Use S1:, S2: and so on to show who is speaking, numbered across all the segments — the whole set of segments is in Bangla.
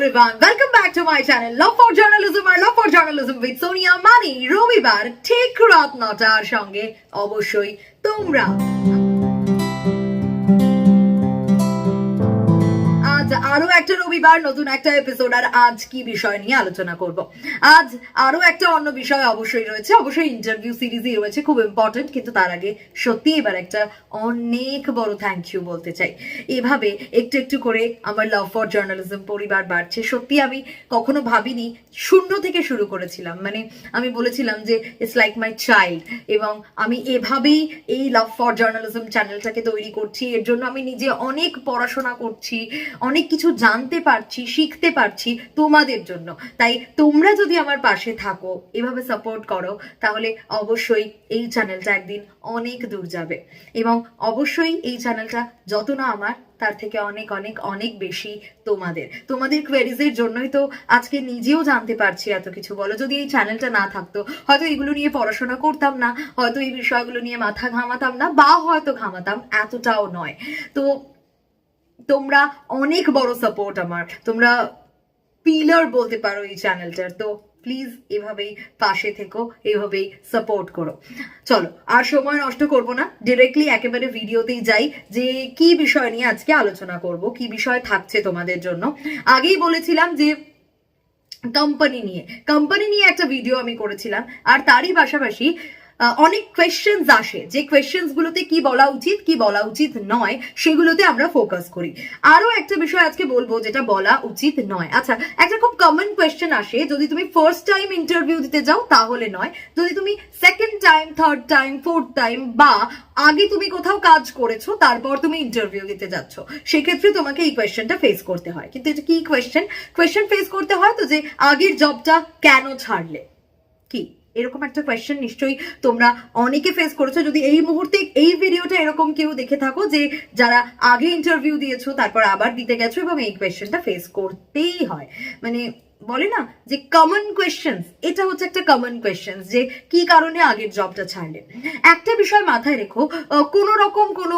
S1: everyone, welcome back to my channel Love for Journalism or Love for Journalism with Sonia Mani রবিবার ঠিক রাত নটার সঙ্গে অবশ্যই তোমরা আরও একটা রবিবার, নতুন একটা এপিসোড আর আজ কি বিষয় নিয়ে আলোচনা করব? আজ আরও একটা অন্য বিষয় অবশ্যই রয়েছে, অবশ্যই ইন্টারভিউ সিরিজই রয়েছে, খুব ইম্পর্টেন্ট কিন্তু তার আগে সত্যি এবার একটা অনেক বড় থ্যাংক ইউ বলতে চাই। এভাবে একটু একটু করে আমার লাভ ফর জার্নালিজম পরিবার বাড়ছে। সত্যি আমি কখনো ভাবিনি, শূন্য থেকে শুরু করেছিলাম। মানে আমি বলেছিলাম যে ইটস লাইক মাই চাইল্ড এবং আমি এভাবেই এই লাভ ফর জার্নালিজম চ্যানেলটাকে তৈরি করছি। এর জন্য আমি নিজে অনেক পড়াশোনা করছি, অনেক কিছু জানতে পারছি, শিখতে পারছি তোমাদের জন্য। তাই তোমরা যদি আমার পাশে থাকো, এভাবে সাপোর্ট করো, তাহলে অবশ্যই এই চ্যানেলটা একদিন অনেক দূর যাবে। এবং অবশ্যই এই চ্যানেলটা যত না আমার, তার থেকে অনেক অনেক অনেক বেশি তোমাদের। তোমাদের কোয়েরিজের জন্যই তো আজকে নিজেও জানতে পারছি এত কিছু। বলো, যদি এই চ্যানেলটা না থাকতো, হয়তো এগুলো নিয়ে পড়াশোনা করতাম না, হয়তো এই বিষয়গুলো নিয়ে মাথা ঘামাতাম না, বা হয়তো ঘামাতাম, এতটাও নয়। তো তোমরা অনেক বড় সাপোর্ট আমার। তোমরা পিলার বলতে পারো এই চ্যানেলটার তো প্লিজ এভাবেই পাশে থেকো, এভাবেই সাপোর্ট করো। চলো, আর সময় নষ্ট করব না। ডিরেক্টলি একেবারে ভিডিওতেই যাই যে কি বিষয় নিয়ে আজকে আলোচনা করব, কি বিষয় থাকছে তোমাদের জন্য। আগেই বলেছিলাম যে কোম্পানি নিয়ে। কোম্পানি নিয়ে একটা ভিডিও আমি করেছিলাম, আর তারই পাশাপাশি অনেক কোয়েশ্চেন্স আসে। যে কোয়েশ্চেন্স গুলোতে কি বলা উচিত, কি বলা উচিত নয়, সেগুলোতে আমরা ফোকাস করি। আরও একটা বিষয় আজকে বলব যেটা বলা উচিত নয়। আচ্ছা একটা খুব কমন কোয়েশ্চেন আসে, যদি তুমি ফার্স্ট টাইম ইন্টারভিউ দিতে যাও, তাহলে নয়। যদি তুমি second time third time fourth time বা আগে তুমি কোথাও কাজ করেছ, তারপর তুমি ইন্টারভিউ দিতে যাচ্ছ, সেক্ষেত্রে তোমাকে এই কোয়েশ্চেনটা ফেস করতে হয়। কিন্তু এটা কি কোয়েশ্চেন কোয়েশ্চেন ফেস করতে হয় তো যে আগের জবটা কেন ছাড়লে? কি? এরকম একটা কোয়েশ্চেন নিশ্চয়ই তোমরা অনেকে ফেস করেছ। যদি এই মুহূর্তে এই ভিডিওটা এরকম কেউ দেখে থাকো যে যারা আগে ইন্টারভিউ দিয়েছ, তারপর আবার দিতে গেছো এবং এই কোয়েশ্চেনটা ফেস করতেই হয়। মানে বলে না যে কমন কোয়েশ্চেন্স এটা হচ্ছে একটা কমন কোয়েশ্চেন্স যে কি কারণে আগের জবটা ছাড়লে। একটা বিষয় মাথায় রেখো কোনো রকম কোনো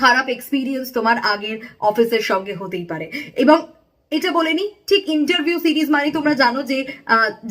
S1: খারাপ এক্সপিরিয়েন্স তোমার আগের অফিসের সঙ্গে হতেই পারে। এবং এটা বলেনি ঠিক ইন্টারভিউ সিরিজ মানে তোমরা জানো যে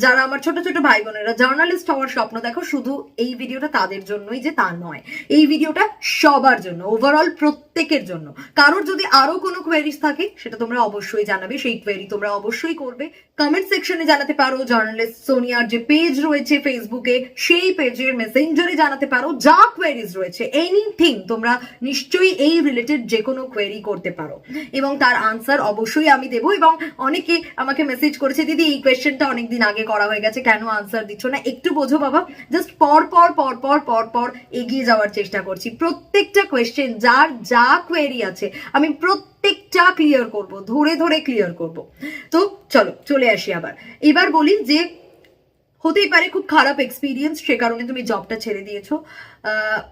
S1: যারা আমার ছোট ছোট ভাই বোনেরা জার্নালিস্ট হওয়ার স্বপ্ন দেখো, শুধু এই ভিডিওটা তাদের জন্যই যে তা নয়। এই ভিডিওটা সবার জন্য। ওভারঅল প্রত্যেকের জন্য। কারোর যদি আরও কোনো কোয়েরিজ থাকে, সেটা তোমরা অবশ্যই জানাবে। সেই কোয়েরি তোমরা অবশ্যই করবে। কমেন্ট সেকশনে জানাতে পারো জার্নালিস্ট সোনিয়ার যে পেজ রয়েছে ফেসবুকে সেই পেজের মেসেঞ্জারে জানাতে পারো যা কোয়েরিজ রয়েছে। এনিথিং তোমরা নিশ্চয়ই এই রিলেটেড যে কোনো কোয়েরি করতে পারো। এবং তার আনসার অবশ্যই আমি দেবো। এবং অনেকে আমাকে মেসেজ করেছে, দিদি, এই কোয়েশ্চেনটা অনেকদিন আগে করা হয়ে গেছে, কেন আনসার দিচ্ছ না? একটু বোঝো বাবা। জাস্ট পর পর পর পর পর পর এগিয়ে যাওয়ার চেষ্টা করছি। প্রত্যেকটা কোয়েশ্চেন যার যা কোয়েরি আছে। আমি প্রত্যেকটা ক্লিয়ার করব, ধরে ধরে ক্লিয়ার করব। তো চলো, চলে আসি আবার। এবার বলি যে, হতেই পারে খুব খারাপ এক্সপিরিয়েন্স সে কারণে তুমি জবটা ছেড়ে দিয়েছ।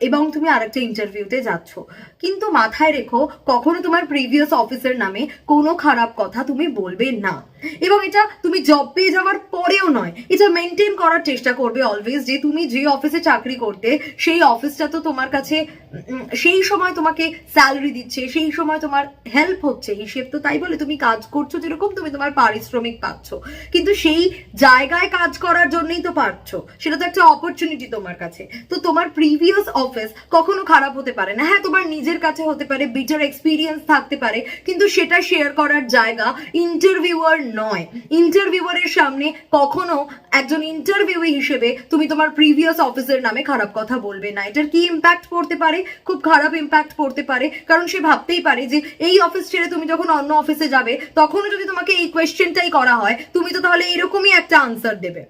S1: এবং তুমি আরেকটা ইন্টারভিউতে যাচ্ছ। কিন্তু মাথায় রেখো, কখনো তোমার প্রিভিয়াস অফিসের নামে কোনো খারাপ কথা তুমি বলবে না। এবং এটা তুমি জব পেয়ে যাওয়ার পরেও নয়, এটা মেনটেন করার চেষ্টা করবে অলওয়েজ যে তুমি যে অফিসে চাকরি করতে, সেই অফিসটা তো তোমার কাছে সেই সময় তোমাকে স্যালারি দিচ্ছে, সেই সময় তোমার হেল্প হচ্ছে, হিসেব তো তাই বলে তুমি কাজ করছ যেরকম তুমি তোমার পারিশ্রমিক পাচ্ছ। কিন্তু সেই জায়গায় কাজ করার জন্যই তো পারছ, সেটা তো একটা অপরচুনিটি তোমার কাছে। তো তোমার প্রিভিয়াস অফিস কখনো খারাপ হতে পারে না। হ্যাঁ তোমার নিজের কাছে হতে পারে বিটার এক্সপিরিয়েন্স থাকতে পারে, কিন্তু সেটা শেয়ার করার জায়গা ইন্টারভিউয়ার নয়। ইন্টারভিউয়ারের সামনে কখনো একজন ইন্টারভিউই হিসেবে তুমি তোমার প্রিভিয়াস অফিসের নামে খারাপ কথা বলবে না। এটার কি ইম্প্যাক্ট পড়তে পারে? খুব খারাপ ইম্প্যাক্ট পড়তে পারে, কারণ সে ভাবতেই পারে যে এই অফিস ছেড়ে তুমি যখন অন্য অফিসে যাবে, তখনও যদি তোমাকে এই কোয়েশ্চেনটাই করা হয়, তুমি তো তাহলে এরকমই একটা আনসার দেবে।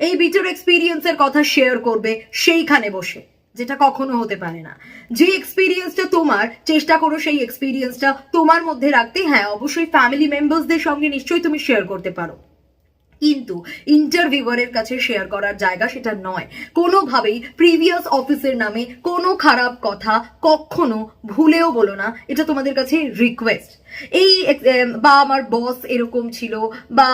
S1: এই বিটার এক্সপিরিয়েন্সের কথা শেয়ার করবে সেইখানে বসে। যেটা কখনো হতে পারে না। যে এক্সপিরিয়েন্সটা তোমার, চেষ্টা করো সেই এক্সপিরিয়েন্সটা তোমার মধ্যে রাখতে। হ্যাঁ অবশ্যই ফ্যামিলি মেম্বার্সদের সঙ্গে নিশ্চয়ই তুমি শেয়ার করতে পারো। কিন্তু ইন্টারভিউয়ারের কাছে শেয়ার করার জায়গা সেটা নয়। কোনোভাবেই প্রিভিয়াস অফিসের নামে কোনো খারাপ কথা কখনো ভুলেও বলো না, এটা তোমাদের কাছে রিকোয়েস্ট এই বা আমার বস এরকম ছিল, বা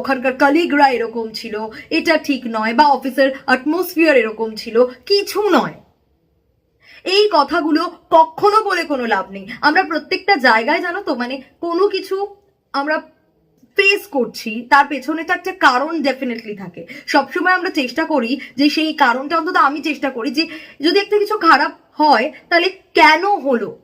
S1: ওখানকার কালিগরা এরকম ছিল, এটা ঠিক নয়, বা অফিসের অ্যাটমসফিয়ার এরকম ছিল, কিছু নয়। এই কথাগুলো কখনো বলে কোনো লাভ নেই। আমরা প্রত্যেকটা জায়গায় জানো তো মানে কোনো কিছু আমরা ফেস করছি, তার পেছনে তো একটা কারণ ডেফিনেটলি থাকে। সবসময় আমরা চেষ্টা করি যে সেই কারণটা অন্তত আমি চেষ্টা করি যে যদি একটা কিছু খারাপ হয়, তাহলে কেন হলো?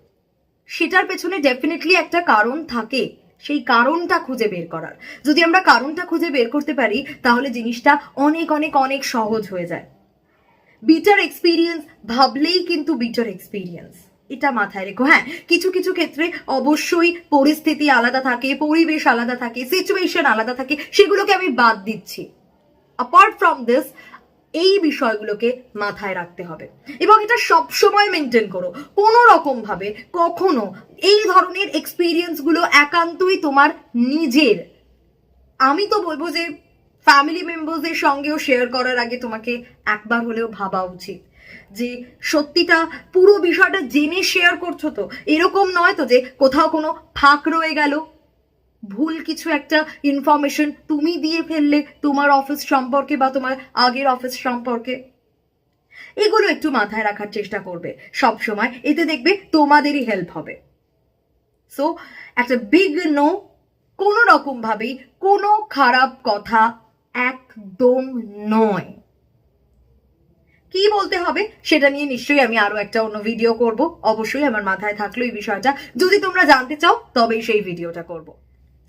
S1: সেটার পেছনে ডেফিনেটলি একটা কারণ থাকে। সেই কারণটা খুঁজে বের করার। যদি আমরা কারণটা খুঁজে বের করতে পারি, তাহলে জিনিসটা অনেক অনেক অনেক সহজ হয়ে যায়। বিটার এক্সপিরিয়েন্স ভাবলেই কিন্তু বিটার এক্সপিরিয়েন্স এটা মাথায় রেখো হ্যাঁ কিছু কিছু ক্ষেত্রে অবশ্যই পরিস্থিতি আলাদা থাকে, পরিবেশ আলাদা থাকে সিচুয়েশন আলাদা থাকে, সেগুলোকে আমি বাদ দিচ্ছি। অ্যাপার্ট ফ্রম দিস এই বিষয়গুলোকে মাথায় রাখতে হবে। এবং এটা সব সময় মেনটেন করো কোনো রকম ভাবে কখনো এই ধরনের এক্সপিরিয়েন্সগুলো একান্তই তোমার নিজের। আমি তো বলব যে ফ্যামিলি মেম্বারসদের সঙ্গেও শেয়ার করার আগে তোমাকে একবার হলেও ভাবা উচিত। যে সত্যিটা, পুরো বিষয়টা জেনে শেয়ার করছ তো, এরকম নয় তো যে কোথাও কোনো ফাঁক রয়ে গেল। ভুল কিছু একটা ইনফরমেশন তুমি দিয়ে ফেললে তোমার অফিস সম্পর্কে বা তোমার আগের অফিস সম্পর্কে। এগুলো একটু মাথায় রাখার চেষ্টা করবে। সব সময় এতে দেখবে তোমাদেরই হেল্প হবে। সো একটা বিগ নো কোনো রকম ভাবেই কোনো খারাপ কথা একদম নয়। কি বলতে হবে সেটা নিয়ে নিশ্চয়ই আমি আরও একটা অন্য ভিডিও করব। অবশ্যই আমার মাথায় থাকল এই বিষয়টা। যদি তোমরা জানতে চাও, তবেই সেই ভিডিওটা করব।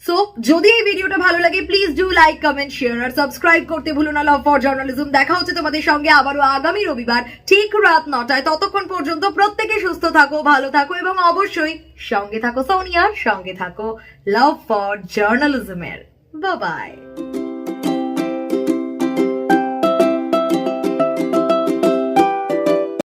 S1: সো যদি এই ভিডিওটা ভালো লাগে please do like comment share R subscribe করতে ভুলো না। লাভ ফর জার্নালিজম দেখা হচ্ছে তোমাদের সঙ্গে আবারও আগামী রবিবার, ঠিক রাত নটায়। ততক্ষণ পর্যন্ত প্রত্যেকে সুস্থ থাকো, ভালো থাকো এবং অবশ্যই সঙ্গে থাকো সোনিয়ার সঙ্গে থাকো লাভ ফর জার্নালিজমের বাই